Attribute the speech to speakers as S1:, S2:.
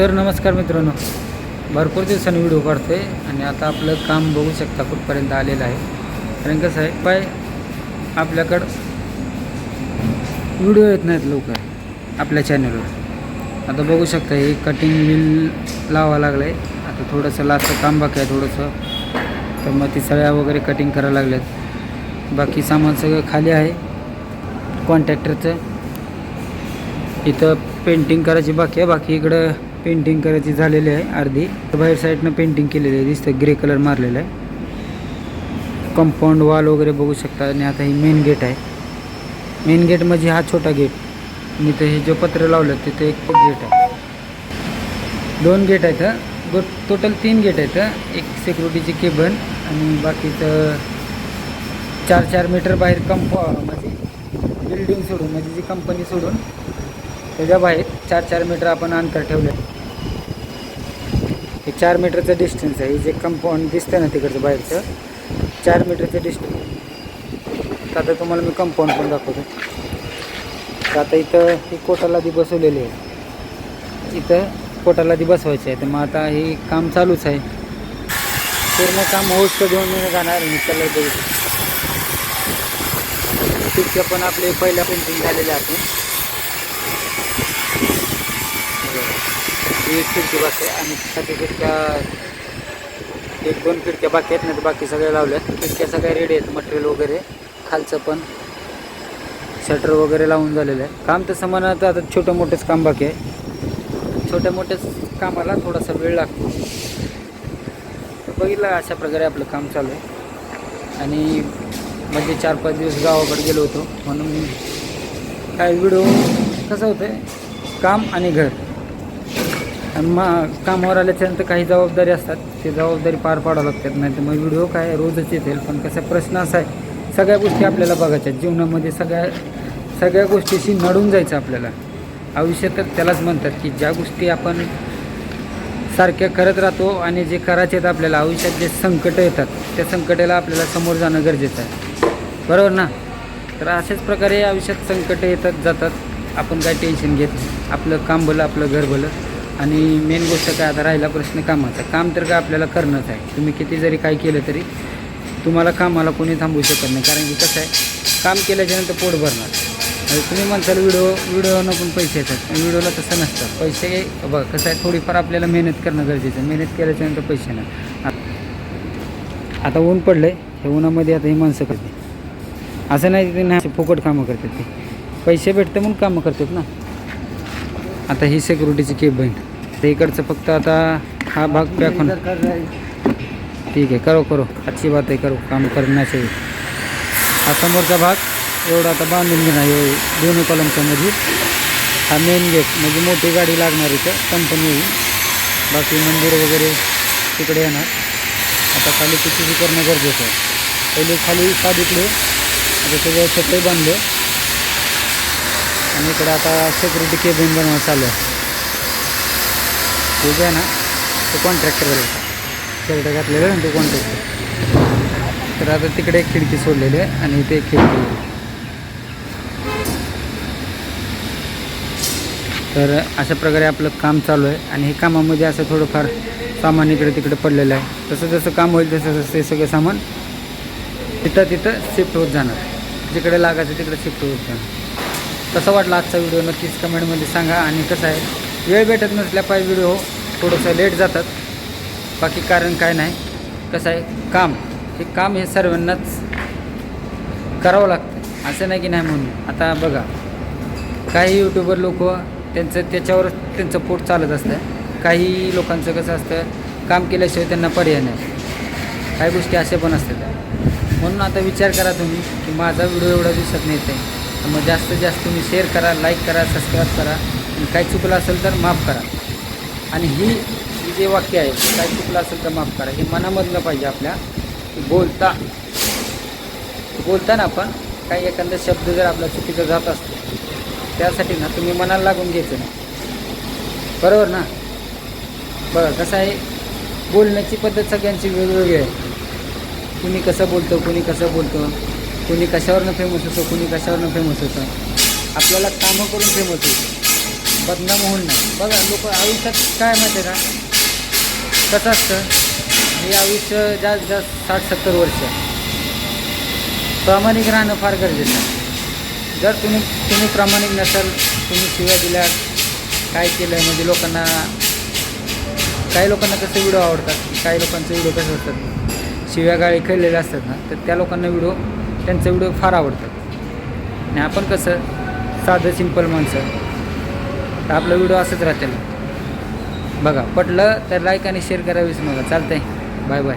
S1: तर नमस्कार मित्रांनो. भरपूर दिवसांनी व्हिडिओ काढतो आहे आणि आता आपलं काम बघू शकता कुठपर्यंत आलेलं आहे. कारण कसं आहे पाय आपल्याकडं व्हिडिओ येत नाहीत लवकर आपल्या चॅनलवर आता बघू शकता हे कटिंग मिल लावा लागलं आहे आता थोडंसं लास्टचं काम बाकी आहे थोडंसं. तर मग ती सळ्या वगैरे कटिंग करायला लागल्यात बाकी सामान सगळं खाली आहे. कॉन्ट्रॅक्टरचं इथं पेंटिंग करायची बाकी आहे. बाकी इकडं पेंटिंग करायची झालेली आहे अर्धी. बाहेर साईडनं पेंटिंग केलेली आहे. दिसतं ग्रे कलर मारलेला आहे. कंपाऊंड वॉल वगैरे बघू शकता. आणि आता ही मेन गेट आहे. मेन गेट म्हणजे हा छोटा गेट मी ते हे जे पत्र लावलं तिथे एक गेट आहे. दोन गेट आहेत गो टोटल तीन गेट आहेत एक सिक्युरिटीची केबल आणि बाकीचं चार चार मीटर बाहेर कंपा म्हणजे बिल्डिंग सोडून म्हणजे जी कंपनी सोडून त्याच्या बाहेर चार चार मीटर आपण अंतर ठेवलं हे चार मीटरचं डिस्टन्स आहे. जे कंपाऊंड दिसतं ना तिकडचं बाहेरचं चार मीटरचं डिस्टन्स आता तुम्हाला मी कंपाऊंड पण दाखवतो. तर आता इथं ही कोटालादी बसवलेली आहे. इथं कोटालादी बसवायची आहे. तर मग आता हे काम चालूच आहे. पूर्ण काम होस्ट दोन महिने जाणार मी त्याला बघू तितके पण आपले पहिल्या पेंटिंग झालेले आपण ही एक खिडकी बाकी आहे आणि बाकी खिडक्या एक दोन खिडक्या बाकी आहेत नाही तर बाकी सगळ्या लावल्यात खिडक्या सगळ्या रेडी आहेत मटेरियल वगैरे खालचं पण. शटर वगैरे लावून झालेलं आहे. काम तसं म्हणत आता छोटं मोठंच काम बाकी आहे. छोट्या मोठ्याच कामाला थोडासा वेळ लागतो. तर बघितलं अशा प्रकारे आपलं काम चालू आहे. आणि म्हणजे चार पाच दिवस गावाकडे गेलो होतो. म्हणून काय व्हिडिओ कसं होतं आहे काम आणि घर. आणि मा कामावर आल्याच्यानंतर काही जबाबदारी असतात ते जबाबदारी पार पाडावं लागतात. नाही तर मग व्हिडिओ काय रोजच येतील पण कसा प्रश्न असा आहे सगळ्या गोष्टी आपल्याला बघायच्या आहेत. जीवनामध्ये सगळ्या सगळ्या गोष्टीशी नडून जायचं आपल्याला. आयुष्य तर त्यालाच म्हणतात की ज्या गोष्टी आपण सारख्या करत राहतो आणि जे करायचे आहेत आपल्याला आयुष्यात जे संकटं येतात त्या संकटाला आपल्याला समोर जाणं गरजेचं आहे. बरोबर ना? तर अशाच प्रकारे आयुष्यात संकटं येतात जातात. आपण काय टेन्शन घेत आपलं काम भलं आपलं घर भलं. आणि मेन गोष्ट काय आता राहिला प्रश्न कामाचा. काम तर काय आपल्याला करणंच आहे. तुम्ही किती जरी काय केलं तरी तुम्हाला कामाला कोणी थांबवू शकत नाही. कारण की कसं आहे काम केल्याच्यानंतर पोट भरणार. म्हणजे तुम्ही म्हणताल व्हिडिओ व्हिडिओनं पण पैसे येतात. पण व्हिडिओला तसं नसतं. पैसे बघा कसं आहे थोडीफार आपल्याला मेहनत करणं गरजेचं आहे. मेहनत केल्याच्यानंतर पैसे नाही आता ऊन पडलं आहे हे उन्हामध्ये आता ही माणसं करते. असं नाही ते नाही फुकट कामं करतात ते. पैसे भेटते म्हणून कामं करतात ना. आता ही सिक्युरिटीची केब बहीण तर इकडचं फक्त आता हा भाग पॅक होणार ठीक आहे करो करो। अच्छी बात आहे करो काम करना चाहिए। हा समोरचा भाग। एवढा आता बांधून घेणार हे दोन्ही कॉलमच्या मध्ये हा मेन गेट म्हणजे मोठी गाडी लागणार इथं कंपनी बाकी मंदिर वगैरे तिकडे येणार. आता खाली किती करणं गरजेचं आहे. पहिले खाली साधिकले आता सगळं छत्रही बांधलं. आणि इकडे आता सिक्युरिटी केबिन बनवायला चालू आहे. ठीक आहे ना तो कॉन्ट्रॅक्टर शर्ट घातलेलं आहे ना तो कॉन्ट्रॅक्टर तर आता तिकडे एक खिडकी सोडलेली आहे आणि इथे एक खिडकी तर अशा प्रकारे आपलं काम चालू आहे आणि हे कामामध्ये असं थोडंफार सामान इकडे तिकडे पडलेलं आहे. तसं जसं काम होईल तसं तसं हे सगळं सामान तिथं तिथं शिफ्ट होत जाणार. जिकडे लागायचं तिकडे शिफ्ट होत जाणार. कसं वाटलं आजचा व्हिडिओ नक्कीच कमेंटमध्ये सांगा. आणि कसं आहे? वेळ भेटत नसल्या पाहिजे व्हिडिओ थोडंसं लेट जातात. बाकी कारण काय नाही. कसं आहे? काम. हे काम हे सर्वांनाच करावं लागतं. असं नाही की नाही म्हणून. आता बघा. काही यूट्यूबर लोक त्यांचं त्याच्यावर त्यांचं पोट चालत असतं. काही लोकांचं कसं असतं? काम केल्याशिवाय त्यांना पर्याय नाही. काही गोष्टी अशा पण असतात. म्हणून आता विचार करा तुम्ही की माझा व्हिडिओ एवढा दिवसात नाही आहे मग जास्तीत जास्त तुम्ही शेअर करा लाईक करा सबस्क्राईब करा. काय काही चुकलं असेल तर माफ करा. आणि ही ही जे वाक्य आहे ते काही चुकलं असेल तर माफ करा हे मनामधलं पाहिजे आपल्या. बोलता बोलताना आपण काही एखादा शब्द जर आपला चुकीचा जात असतो त्यासाठी ना तुम्ही मनाला लागून घ्यायचं नाही. बरोबर ना? बघा कसं आहे बोलण्याची पद्धत सगळ्यांची वेगवेगळी आहे. कुणी कसं बोलतो कुणी कसं बोलतो कुणी कशावरनं फेमस होतं कुणी कशावरनं फेमस होतं. आपल्याला कामं करून फेमस होतं. बदनाम होऊन नाही. बघा लोक आयुष्यात काय माहिती आहे का? कसं असतं? हे आयुष्य जास्त जास्त साठ सत्तर वर्ष प्रामाणिक राहणं फार गरजेचं आहे. जर तुम्ही तुम्ही प्रामाणिक नसाल तुम्ही शिव्या दिल्या काय केलं म्हणजे लोकांना काही लोकांना कसं व्हिडिओ आवडतात काही लोकांचे व्हिडिओ कसे असतात? शिव्या गाळी खेळलेले असतात ना तर त्या लोकांना व्हिडिओ त्यांचे व्हिडिओ फार आवडतात. आणि आपण कसं? साधं सिंपल माणसं. तर आपलं व्हिडिओ असंच राहतील बघा पटलं तर लाईक आणि शेअर करा विसरू नका चालतंय. Bye bye